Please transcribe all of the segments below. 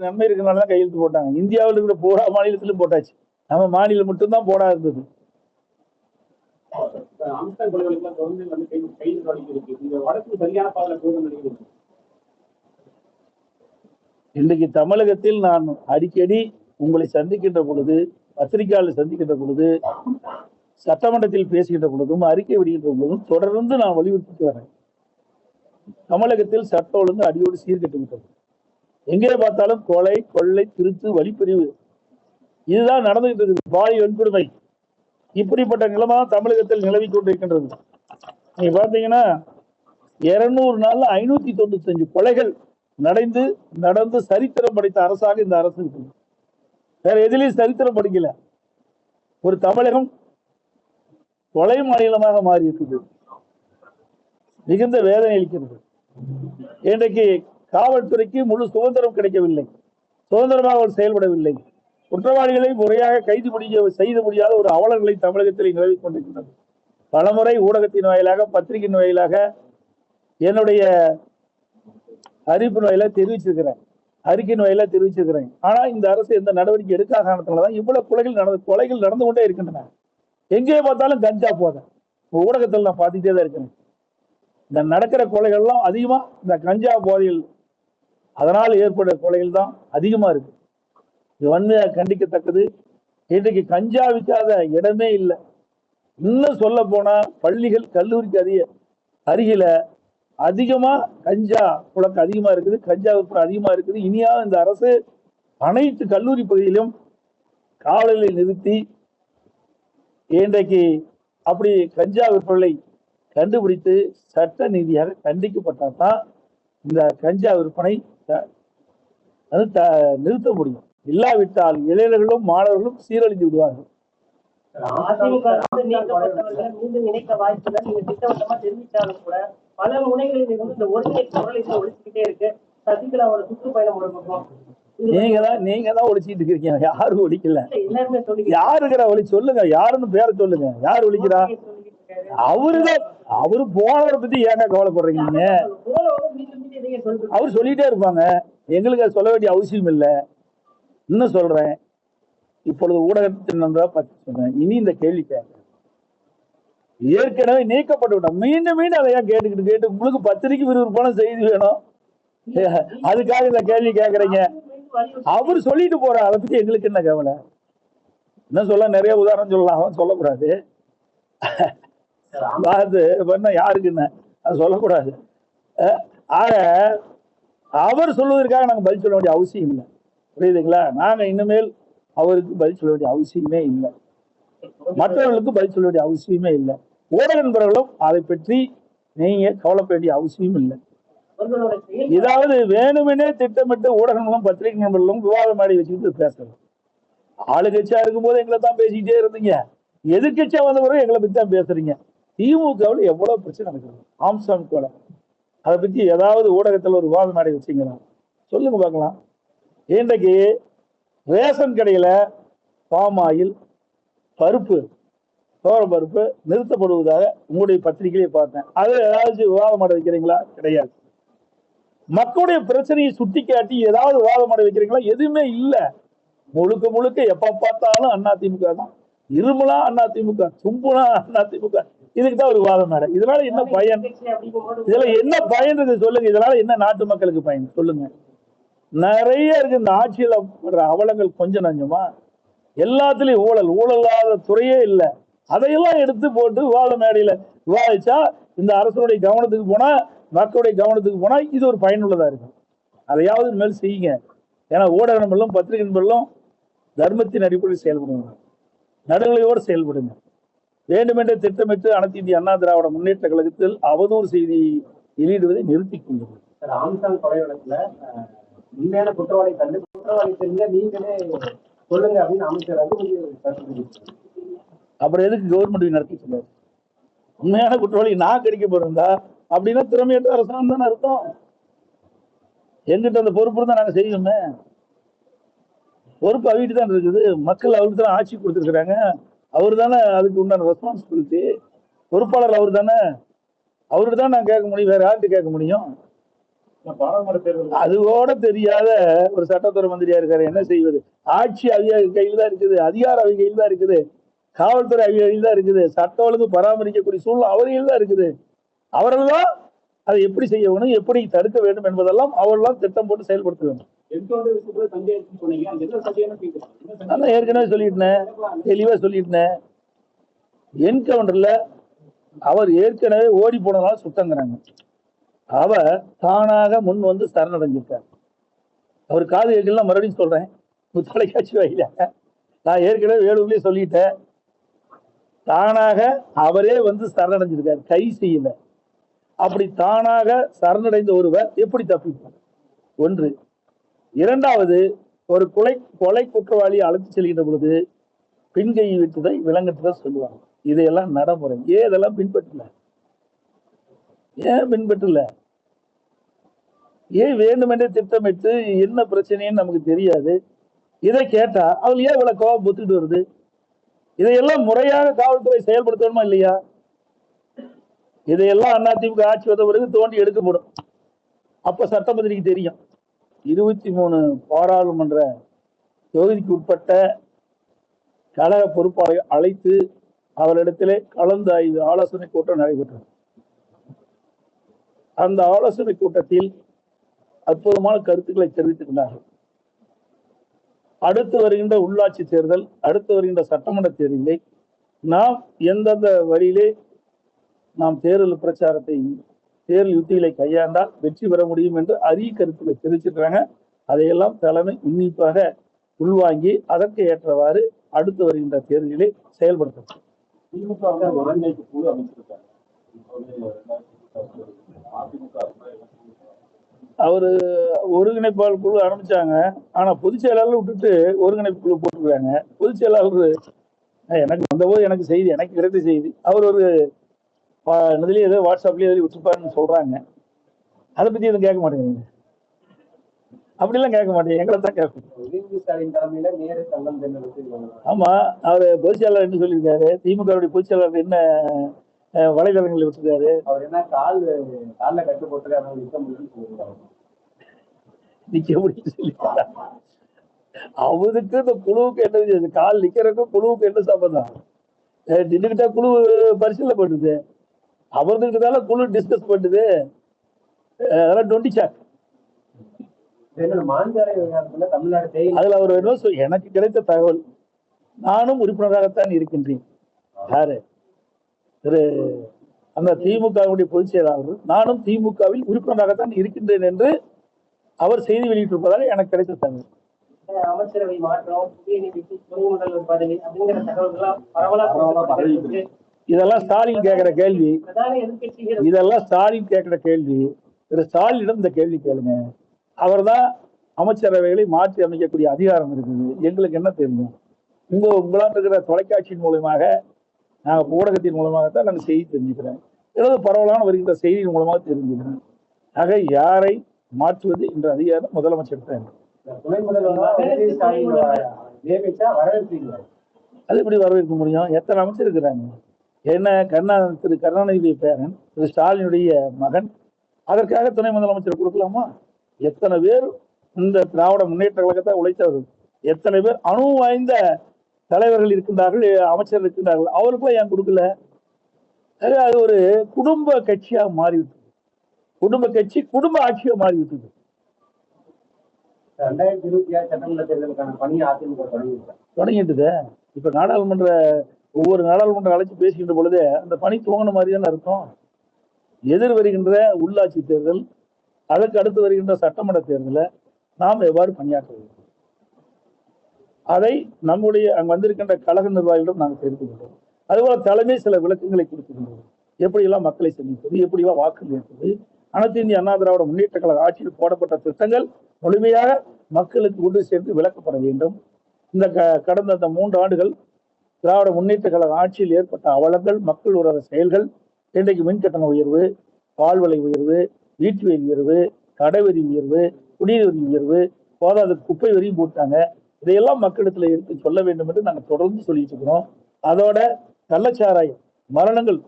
தமிழகத்துக்கு நன்மை இருக்கிறனால தான் கையெழுத்து போட்டாங்க. இந்தியாவில் இருக்கிற பூரா மாநிலத்திலும் போட்டாச்சு. நம்ம மாநிலம் மட்டும்தான் போடா இருந்தது. இன்றைக்கு தமிழகத்தில் நான் அடிக்கடி உங்களை சந்திக்கின்ற பொழுது பத்திரிகையாளர் சந்திக்கின்ற பொழுது சட்டமன்றத்தில் பேசுகின்ற பொழுதும் அறிக்கை விடுகின்ற பொழுதும் தொடர்ந்து நான் வலியுறுத்தி வரேன். தமிழகத்தில் சட்ட ஒழுங்கு அடியோடு சீர்கெட்டு விட்டது எங்கே பார்த்தாலும் கொலை கொள்ளை திருத்து வழிப்பிரிவு. இதுதான் நடந்துகிட்டு இருக்குது. பாலி வன்கொடுமை. இப்படிப்பட்ட நிலைமை தமிழகத்தில் நிலவி கொண்டிருக்கின்றது. நீங்க பாத்தீங்கன்னா இருநூறு நாள்ல ஐநூத்தி தொண்ணூத்தஞ்சு கொலைகள் நடந்து நடந்து சரித்திரம் படைத்த அரசாக இந்த அரசு இருக்குது. வேற எதிலையும் சரித்திரம் படிக்கல. ஒரு தமிழகம் கொலை மாநிலமாக மாறி இருக்குது. மிகுந்த வேதனை அளிக்கிறது. இன்றைக்கு காவல்துறைக்கு முழு சுதந்திரம் கிடைக்கவில்லை. சுதந்திரமாக அவர் செயல்படவில்லை. குற்றவாளிகளை முறையாக கைது முடிய செய்த முடியாத ஒரு அவலங்களை தமிழகத்தில் நிலவி கொண்டிருக்கின்றது பலமுறை ஊடகத்தின் வாயிலாக பத்திரிகையின் வாயிலாக என்னுடைய அறிவிப்பின் வாயில தெரிவிச்சிருக்கிறேன். அறிக்கையின் வாயில தெரிவிச்சிருக்கிறேன். ஆனா இந்த அரசு எந்த நடவடிக்கை எடுக்காத காரணத்தினாலதான் இவ்வளவு கொலைகள் நடந்து கொலைகள் நடந்து கொண்டே இருக்கின்றன. எங்கே பார்த்தாலும் கஞ்சா போதை. ஊடகத்தில் நான் பார்த்துட்டே தான் இருக்கிறேன். இந்த நடக்கிற கொலைகள்லாம் அதிகமா இந்த கஞ்சா போதையில் அதனால் ஏற்படுற கொலைகள் தான் அதிகமாக இருக்கு இது வந்து கண்டிக்கத்தக்கது. இன்றைக்கு கஞ்சா விற்காத இடமே இல்லை. இன்னும் சொல்ல போனால் பள்ளிகள் கல்லூரிக்கு அதிக அருகில அதிகமாக கஞ்சா புழக்கம் அதிகமாக இருக்குது. கஞ்சா விற்பனை அதிகமாக இருக்குது. இனியாவது இந்த அரசு அனைத்து கல்லூரி பகுதியிலும் காவலை நிறுத்தி இன்றைக்கு அப்படி கஞ்சா விற்பனை கண்டுபிடித்து சட்ட நீதியாக கண்டிக்கப்பட்டால் தான் இந்த கஞ்சா விற்பனை அது த- நிறுத்த முடியும். இல்லாவிட்டால் இளைஞர்களும் மாணவர்களும் சீரழிந்து விடுவார்கள். அதிமுக வந்து நீக்கப்பட்டவர்களை மீண்டும் இணைக்க வாய்ப்புகள் நீங்க திட்டவட்டமா தெரிவித்தாலும் கூட பல முனைகளில் இருந்து இந்த ஒருங்கை குரலை ஒழிச்சுக்கிட்டே இருக்கு. சசிகலாவோட சுற்றுப்பயணம் ஒரு பக்கம். இது நீங்க தான் நீங்க தான் ஒழிச்சிட்டு இருக்கீங்க. யாரும் ஒழிக்கல. யாருக்கிற ஒளி? சொல்லுங்க. யாருன்னு பேரை சொல்லுங்க. யார் ஒழிக்கிறா. அவருதான் அவரு போனவரை பத்தி ஏன்டா கவலைப்படுறீங்க நீங்க? அவர் சொல்லிட்டே இருப்பாங்க. எங்களுக்கு அது சொல்ல வேண்டிய அவசியம் இல்லை. இன்னும் சொல்றேன். இப்பொழுது ஊடகத்தின் நன்றா பார்த்து சொன்னேன் இனி இந்த கேள்வி கேட்க. ஏற்கனவே நீக்கப்பட்டு விட்டோம். மீண்டும் மீண்டும் அதை ஏன் கேட்டுக்கிட்டு கேட்டு உங்களுக்கு பத்திரிக்கை விறுவிறுப்பான செய்தி வேணும். அதுக்காக இந்த கேள்வி கேட்கறீங்க. அவர் சொல்லிட்டு போறார். அதை பத்தி எங்களுக்கு என்ன கவலை? என்ன சொல்ல நிறைய உதாரணம் சொல்லலாம். அவன் சொல்லக்கூடாது. அது பண்ண யாருக்குன்னு அது சொல்லக்கூடாது. ஆக அவர் சொல்வதற்காக நாங்க பதில் சொல்ல வேண்டிய அவசியம் இல்லை. புரியுதுங்களா? நாங்க இனிமேல் அவருக்கு பதில் சொல்ல வேண்டிய அவசியமே இல்லை. மற்றவர்களுக்கு பதில் சொல்ல வேண்டிய அவசியமே இல்லை. ஊடக நண்பர்களும் அதை பற்றி நீங்க கவலைப்பட வேண்டிய அவசியம் இல்லை. இதாவது வேணுமெனே திட்டமிட்டு ஊடகங்களும் பத்திரிகை நண்பர்களும் விவாதம் ஆடி வச்சுக்கிட்டு பேசுறது ஆளுங்கட்சியா இருக்கும்போது எங்களை தான் பேசிக்கிட்டே இருந்தீங்க. எதிர்கட்சியா வந்த பிறகு எங்களை பத்தி தான் பேசுறீங்க. திமுகவில் எவ்வளவு பிரச்சனை நடக்குது? ஆம்சாமி கூட அதை பத்தி ஏதாவது ஊடகத்தில் ஒரு விவாதம் நடை வச்சீங்களா சொல்லுங்க பார்க்கலாம். இன்றைக்கு ரேஷன் கடையில பாம் ஆயில் பருப்பு சோர பருப்பு நிறுத்தப்படுவதாக உங்களுடைய பத்திரிகையிலே பார்த்தேன். அதில் ஏதாவது விவாதம் மாட வைக்கிறீங்களா? கிடையாது. மக்களுடைய பிரச்சனையை சுட்டி காட்டி ஏதாவது விவாதம் மாட வைக்கிறீங்களா? எதுவுமே இல்லை. முழுக்க முழுக்க எப்ப பார்த்தாலும் அண்ணா திமுக தான். இருமலா அண்ணா திமுக தும்புனா அண்ணா திமுக. இதுக்கு தான் ஒரு விவாதம் மேடம் இதனால என்ன பயன்? இதுல என்ன பயன் இருக்கு சொல்லுங்க. இதனால என்ன நாட்டு மக்களுக்கு பயன்? சொல்லுங்க. நிறைய இருக்கு இந்த ஆட்சியில வர்ற அவலங்கள் கொஞ்சம் நஞ்சமா? எல்லாத்துலயும் ஊழல். ஊழலாத துறையே இல்லை. அதையெல்லாம் எடுத்து போட்டு விவாத மேடையில விவாதிச்சா இந்த அரசனுடைய கவனத்துக்கு போனா மக்களுடைய கவனத்துக்கு போனா இது ஒரு பயனுள்ளதா இருக்கும் அதையாவது இனிமேல் செய்யுங்க. ஏன்னா ஊடக நண்பர்களும் பத்திரிகை நண்பர்களும் தர்மத்தின் அடிப்படையில் செயல்படுங்க. நடுநிலையோடு செயல்படுங்க. வேண்டுமென்றே திட்டமிட்டு அனைத்து இந்திய அண்ணா திராவிட முன்னேற்ற கழகத்தில் அவதூறு செய்தி வெளியிடுவதை நிறுத்திக் கொள்ளுங்கள் சார் ஆம்சாங் கொலை வழக்குல அஹ், உண்மையான குற்றவாளி கண்டு குற்றவாளி தெரிஞ்ச நீங்களே சொல்லுங்க அப்படின்னு அமைச்சர் வந்து கருத்து தெரிவிச்சார். அப்புறம் எதுக்கு கவர்மெண்ட் நடத்தி சொல்லாரு உண்மையான குற்றவாளி நான் கிடைக்க போறதா அப்படின்னா திறமையற்ற அரசாங்கம் தானே அர்த்தம். எங்கிட்ட அந்த பொறுப்பு இருந்தா நாங்க செய்வோமே. பொறுப்பு அவகிட்ட தான் இருக்குது. மக்கள் அவருக்கு தான் ஆட்சி கொடுத்துருக்குறாங்க. அவர் தானே அதுக்கு உண்டான பாராளுமன்ற தேர்தல் அதுவோட தெரியாத ஒரு சட்டத்துறை மந்திரியா இருக்காரு. என்ன செய்வது? ஆட்சி அவங்க கையில் தான் இருக்குது. அதிகாரம் அவங்க கையில் தான் இருக்குது. காவல்துறை அவங்க கையில் தான் இருக்குது. சட்ட ஒழுங்கு பராமரிக்கக்கூடிய சூழ்நிலை அவர்கள் தான் இருக்குது. அவர்கள் தான் அதை எப்படி செய்ய வேணும் எப்படி தடுக்க வேண்டும் என்பதெல்லாம் அவர்கள்லாம் திட்டம் போட்டு செயல்படுத்த வேண்டும். நான் ஏற்கனவே சொல்லிட்டேன் தெளிவா சொல்லிட்டேன் என்கவுண்டர்ல அவர் ஏற்கனவே ஓடி போனதால சுத்தங்கிறாங்க. அவர் தானாக முன் வந்து சரணடைஞ்சிருக்கார். அவர் காது கேட்கலாம் மறுபடியும் சொல்றேன். தொலைக்காட்சி வாயில நான் ஏற்கனவே வேலூர்லயே சொல்லிட்டேன். தானாக அவரே வந்து சரணடைஞ்சிருக்கார். கை செய்யல. அப்படி தானாக சரணடைந்த ஒருவர் எப்படி தப்பிப்பார்? ஒன்று இரண்டாவது ஒரு கொலை கொலை குற்றவாளியை அழைத்து செல்கின்ற பொழுது பின்கையை விட்டுதை விலங்கட்டுதை சொல்லுவாங்க. இதையெல்லாம் நடைமுறை. ஏன் இதெல்லாம் பின்பற்றல? ஏன் பின்பற்றல? ஏன் வேண்டுமென்றே திட்டமிட்டு என்ன பிரச்சனைன்னு நமக்கு தெரியாது. இதை கேட்டா அவள் ஏன் இவ்வளவு கோவம் புத்துட்டு வருது? இதையெல்லாம் முறையாக காவல்துறை செயல்படுத்தணுமா இல்லையா? இதையெல்லாம் அதிமுக ஆட்சி வந்த பிறகு தோண்டி எடுக்கப்படும். அப்ப சட்டமந்திரிக்கு தெரியும். இருபத்தி மூணு பாராளுமன்ற தொகுதிக்கு உட்பட்ட கழக பொறுப்பாளரை அழைத்து அவரிடத்திலே கலந்து ஐந்து ஆலோசனை கூட்டம் நடைபெற்றது. அந்த ஆலோசனை கூட்டத்தில் அற்புதமான கருத்துக்களை தெரிவித்துக்கின்றார்கள் அடுத்து வருகின்ற உள்ளாட்சி தேர்தல் அடுத்து வருகின்ற சட்டமன்ற தேர்தலை நாம் எந்தெந்த வழியிலே நாம் தேர்தல் பிரச்சாரத்தை தேர்தல் யுத்திகளை கையாண்டால் வெற்றி பெற முடியும் என்று அரிய கருத்துக்களை தெரிவிச்சிருக்காங்க அதையெல்லாம் தலைமை உன்னிப்பாக உள்வாங்கி அதற்கு ஏற்றவாறு அடுத்து வருகின்ற தேர்தலிலே செயல்படுத்தப்படும். அவரு ஒருங்கிணைப்பாளர் குழு ஆரம்பிச்சாங்க. ஆனா பொதுச் செயலாளர் விட்டுட்டு ஒருங்கிணைப்பு குழு போட்டுருக்காங்க. பொதுச் செயலாளர் எனக்கு வந்தபோது எனக்கு செய்தி எனக்கு கிடைத்த செய்தி. அவர் ஒரு இதுலயே ஏதோ வாட்ஸ்அப்லயே ஏதோ விட்டுருப்பாருன்னு சொல்றாங்க. அதை பத்தி எதுவும் கேட்க மாட்டேங்கிறீங்க. அப்படிலாம் கேட்க மாட்டேங்க. எங்களை தான் கேட்கும். ஆமா அவர் பொதுச் செயலாளர் என்ன சொல்லியிருக்காரு? திமுகவுடைய பொதுச் செயலாளர் என்ன வலைதளங்களில் விட்டுருக்காரு? அவர் என்ன கால் கால்ல கட்டு போட்டு அதனால நிக்க சொல்லியிருக்காரு. முடியும் சொல்லி அவருக்கு இந்த குழுவுக்கு என்ன? கால் நிக்கிறதுக்கும் குழுவுக்கு என்ன சம்பந்தம்? அஹ் நின்னுக்கிட்டா குழு பரிசீலனை பண்ணுது. அமர்ந்துக்கிட்டதால குழு டிஸ்கஸ் பண்ணுது. அதெல்லாம் டுவெண்ட்டி சாக் அதுல அவர் என்ன சொல் எனக்கு கிடைத்த தகவல் நானும் உறுப்பினராகத்தான் இருக்கின்றேன். யாரு? திரு அந்த திமுகவுடைய பொதுச் செயலாளர். நானும் திமுகவில் உறுப்பினராகத்தான் இருக்கின்றேன் என்று அவர் செய்தி வெளியிட்டிருப்பதாக எனக்கு கிடைத்த தகவல். அமைச்சரவை மாற்றம் துணை முதல்வர் பதவி அப்படிங்கிற தகவல்கள்லாம் பரவலா பரவலா பரவி இருக்கு. இதெல்லாம் ஸ்டாலின் கேட்கிற கேள்வி. இதெல்லாம் ஸ்டாலின் கேட்கிற கேள்வி. திரு ஸ்டாலினிடம் இந்த கேள்வி கேளுங்க. அவர்தான் அமைச்சரவைகளை மாற்றி அமைக்கக்கூடிய அதிகாரம் இருக்குது. எங்களுக்கு என்ன தெரியும்? உங்க உங்களால் இருக்கிற தொலைக்காட்சியின் மூலமாக நாங்க ஊடகத்தின் மூலமாகத்தான் நாங்கள் செய்தி தெரிஞ்சுக்கிறேன். ஏதாவது பரவலான வருகின்ற செய்தியின் மூலமாக தெரிஞ்சுக்கிறேன். ஆக யாரை மாற்றுவது என்ற அதிகாரம் முதலமைச்சர் தான். அது எப்படி வரவேற்க முடியும்? எத்தனை அமைச்சர் இருக்கிறாங்க? என்ன கருணா திரு கருணாநிதி பேரன் திரு ஸ்டாலினுடைய மகன் அதற்காக துணை முதலமைச்சர் கொடுக்கலாமா? எத்தனை பேர் இந்த திராவிட முன்னேற்ற கழகத்தை உழைத்தவர்கள்? எத்தனை பேர் அணு வாய்ந்த தலைவர்கள் இருக்கின்றார்கள் அமைச்சர் இருக்கின்றார்கள் அவருக்குலாம் ஏன் கொடுக்கல? அது அது ஒரு குடும்ப கட்சியா மாறிவிட்டது. குடும்ப கட்சி குடும்ப ஆட்சியா மாறிவிட்டது. ரெண்டாயிரத்தி இருபத்தி ஆறு சட்டமன்ற தேர்தலுக்கான பணியை அதிமுக தொடங்கிட்டுது? இப்ப நாடாளுமன்ற ஒவ்வொரு நாடாளுமன்ற அழைச்சி பேசுகின்ற பொழுதே அந்த பணி துவங்கின மாதிரி தானே இருக்கும். எதிர் வருகின்ற உள்ளாட்சி தேர்தல் அதற்கு அடுத்து வருகின்ற சட்டமன்ற தேர்தலை நாம் எவ்வாறு பணியாற்ற வேண்டும்? அதை நம்முடைய அங்கு வந்திருக்கின்ற கழக நிர்வாகிகளிடம் நாங்கள் தெரிவிக்கின்றோம் அதுபோல தலைமை சில விளக்கங்களை கொடுத்துக்கின்றோம் எப்படியெல்லாம் மக்களை சந்திப்பது எப்படியெல்லாம் வாக்கு ஏற்பது அனைத்து இந்திய அண்ணா திராவிட முன்னேற்ற கழக ஆட்சியில் போடப்பட்ட திட்டங்கள் முழுமையாக மக்களுக்கு கொண்டு சேர்த்து விளக்கப்பட வேண்டும். இந்த க- கடந்த அந்த மூன்று ஆண்டுகள் திராவிட முன்னேற்ற கழக ஆட்சியில் ஏற்பட்ட அவலங்கள் மக்கள் உறவ செயல்கள் இன்றைக்கு மின் கட்டண உயர்வு பால் விலை உயர்வு வீட்டு வரி உயர்வு கடைவரி உயர்வு குடிநீர் வரி உயர்வு போதாத குப்பை வரியும் போட்டாங்க. இதையெல்லாம் மக்களிடத்துல எடுத்து சொல்ல வேண்டும் என்று நாங்கள் தொடர்ந்து சொல்லிட்டு இருக்கிறோம். அதோட கள்ளச்சாராயம் மரணங்கள்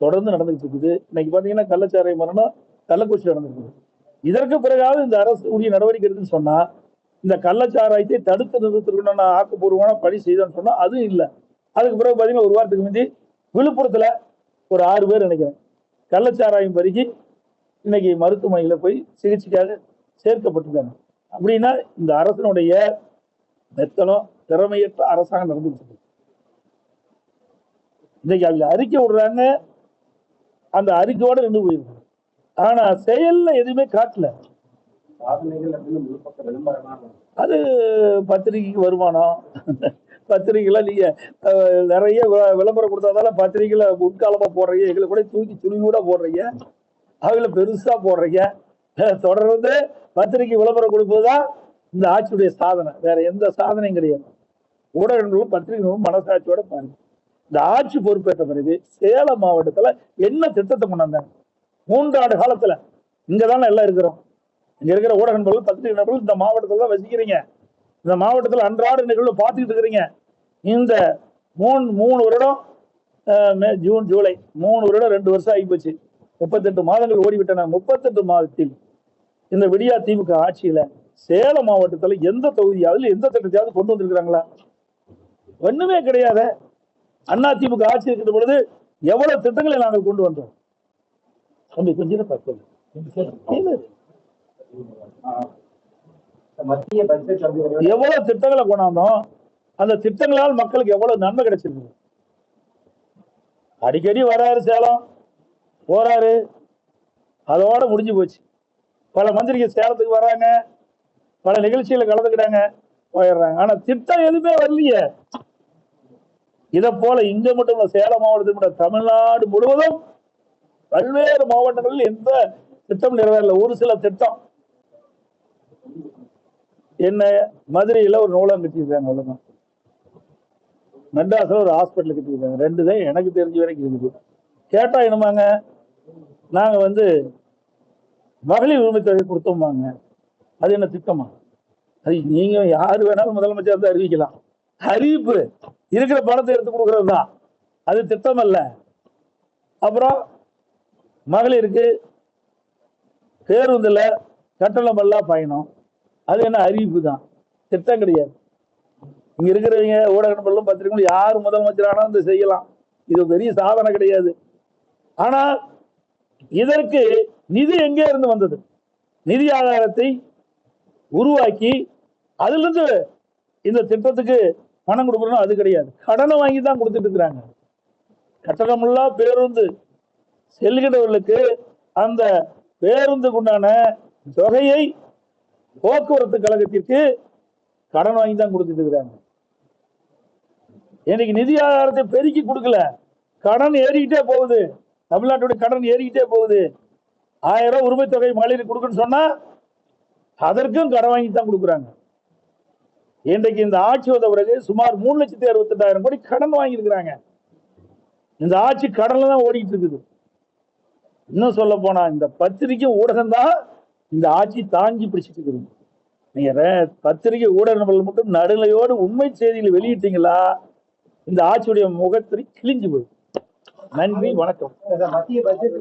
தொடர்ந்து நடந்துகிட்டு இருக்குது. இன்னைக்கு பாத்தீங்கன்னா கள்ளச்சாராய மரணம் கள்ளக்குறிச்சி நடந்திருக்குது இதற்கு பிறகாவது இந்த அரசு உரிய நடவடிக்கை எடுத்துன்னு சொன்னா இந்த கள்ளச்சாராயத்தை தடுத்து நிறுத்திருக்கணும் நான் ஆக்கப்பூர்வமான பணி செய்தேன்னு சொன்னா அதுவும் இல்லை. அதுக்கு பிறகு பார்த்தீங்கன்னா ஒரு வாரத்துக்கு முந்தி விழுப்புரத்துல ஒரு ஆறு பேர் நினைக்கிறேன். கள்ளச்சாராயம் பருகி இன்னைக்கு மருத்துவமனையில போய் சிகிச்சைக்காக சேர்க்கப்பட்டிருக்காங்க. அப்படின்னா இந்த அரசனுடைய மெத்தனம் திறமையற்ற அரசாங்கம் நடந்துட்டு இருக்கு இன்னைக்கு அவங்க அறிக்கை விடுறாங்க. அந்த அறிக்கையோட நின்று போயிருக்கு ஆனா செயல்ல எதுவுமே காட்டல. அது பத்திரிகைக்கு வருமானம். பத்திரிகைல நீங்க நிறைய விளம்பரம் கொடுத்ததால பத்திரிகைகளை முன்காலமா போடுறீங்க. எங்களை கூட தூக்கி துணி கூட போடுறீங்க. அவங்கள பெருசா போடுறீங்க. தொடர்ந்து பத்திரிகை விளம்பரம் கொடுப்பதுதான் இந்த ஆட்சியுடைய சாதனை. வேற எந்த சாதனையும் கிடையாது. ஊடகங்களும் பத்திரிகைகளும் மனசாட்சியோட பாருங்க. இந்த ஆட்சி பொறுப்பேற்ற பிறகு சேலம் மாவட்டத்துல என்ன திட்டத்தை கொண்டாந்தாங்க மூன்றாண்டு காலத்துல இங்கதானே எல்லாம் இருக்கிறோம். இங்க இருக்கிற ஊடக நண்பர்கள் பத்திரிகை நண்பர்கள் இந்த மாவட்டத்துல தான் வசிக்கிறீங்க. இந்த மாவட்டத்துல அன்றாட நிகழ்வு பார்த்துக்கிட்டு இருக்கிறீங்க. இந்த மூணு மூணு வருடம் மே ஜூன் ஜூலை மூணு வருடம் ரெண்டு வருஷம் ஆகிப்போச்சு. முப்பத்தெட்டு மாதங்கள் ஓடிவிட்டன. முப்பத்தெட்டு மாதத்தில் இந்த விடியா திமுக ஆட்சியில சேலம் மாவட்டத்துல எந்த தொகுதியாவது எந்த திட்டத்தையாவது கொண்டு வந்திருக்கிறாங்களா? ஒண்ணுமே கிடையாது அண்ணா திமுக ஆட்சி இருக்கிற பொழுது எவ்வளவு திட்டங்களை நாங்கள் கொண்டு வந்தோம்? தம்பி கொஞ்சம் பார்த்து எவ்வளவு திட்டங்களை கொண்டாந்தோம்? அந்த திட்டங்களால் மக்களுக்கு எவ்வளவு நன்மை கிடைச்சிருக்கு? அடிக்கடி வராரு சேலம். போறாரு. அதோட முடிஞ்சு போச்சு. பல மந்திரிகள் சேலத்துக்கு வராங்க. பல நிகழ்ச்சிகளை கலந்துக்கிறாங்க போயிடுறாங்க. ஆனா திட்டம் எதுவுமே வரலையே. இதை போல இங்க மட்டும் இல்ல சேலம் மாவட்டத்தில் மட்டும் தமிழ்நாடு முழுவதும் பல்வேறு மாவட்டங்களில் எந்த திட்டம் நிறைவேறல. ஒரு சில திட்டம் என்ன மதுரையில ஒரு நூலகம் கட்டியிருக்காங்க அவ்வளவுதான். மெட்ராஸ்ல ஒரு ஹாஸ்பிட்டல் கட்டியிருக்காங்க. ரெண்டு தான் எனக்கு தெரிஞ்ச வரைக்கும் இருக்குது. கேட்டா என்னமாங்க? நாங்க வந்து மகளிர் உரிமை தொகை கொடுத்தோமாங்க அது என்ன திட்டமா? அது நீங்க யாரு வேணாலும் முதலமைச்சர் தான் அறிவிக்கலாம். அறிவிப்பு. இருக்கிற பணத்தை எடுத்து கொடுக்கறது தான் அது திட்டம் அல்ல அப்புறம் மகளிருக்கு பேருந்துல கட்டணம் எல்லாம் பயணம். அது என்ன அறிவிப்பு தான் திட்டம் கிடையாது. இங்க இருக்கிறவங்க ஊடக நண்பர்களும் பத்திரிகைகளும் யார் முதலமைச்சரானா இந்த செய்யலாம். இது பெரிய சாதனை கிடையாது. ஆனா இதற்கு நிதி எங்கே இருந்து வந்தது? நிதி ஆதாரத்தை உருவாக்கி அதிலிருந்து இந்த திட்டத்துக்கு பணம் கொடுக்கணும் அது கிடையாது. கடனை வாங்கி தான் கொடுத்துட்டு இருக்கிறாங்க. கட்டணமில்லா பேருந்து செல்கிறவர்களுக்கு அந்த பேருந்துக்குண்டான தொகையை போக்குவரத்து கழகத்திற்கு கடன் வாங்கி தான் கொடுத்துட்டு இருக்கிறாங்க. இன்னைக்கு நிதி ஆதாரத்தை பெருக்கி கொடுக்கல. கடன் ஏறிக்கிட்டே போகுது. தமிழ்நாட்டுடைய கடன் ஏறிக்கிட்டே போகுது. ஆயிரம் ரூபாய் உரிமை தொகை மகளிர் கொடுக்குன்னு சொன்னா அதற்கும் கடன் வாங்கி தான் கொடுக்குறாங்க. இன்றைக்கு இந்த ஆட்சி வந்த பிறகு சுமார் மூணு லட்சத்தி அறுபத்தெட்டாயிரம் கோடி கடன் வாங்கியிருக்கிறாங்க. இந்த ஆட்சி கடன்ல தான் ஓடிட்டு இருக்குது. இன்னும் சொல்ல போனா இந்த பத்திரிக்கை ஊடகம் தான் இந்த ஆட்சி தாங்கி பிடிச்சிட்டு இருக்குது. நீங்க ரே- பத்திரிகை ஊடகங்கள் மட்டும் நடுநிலையோடு உண்மை செய்திகளை வெளியிட்டீங்களா? இந்த ஆட்சியுடைய முகத்திரை கிழிஞ்சு போயிடும் நன்றி வணக்கம். மத்திய பட்ஜெட்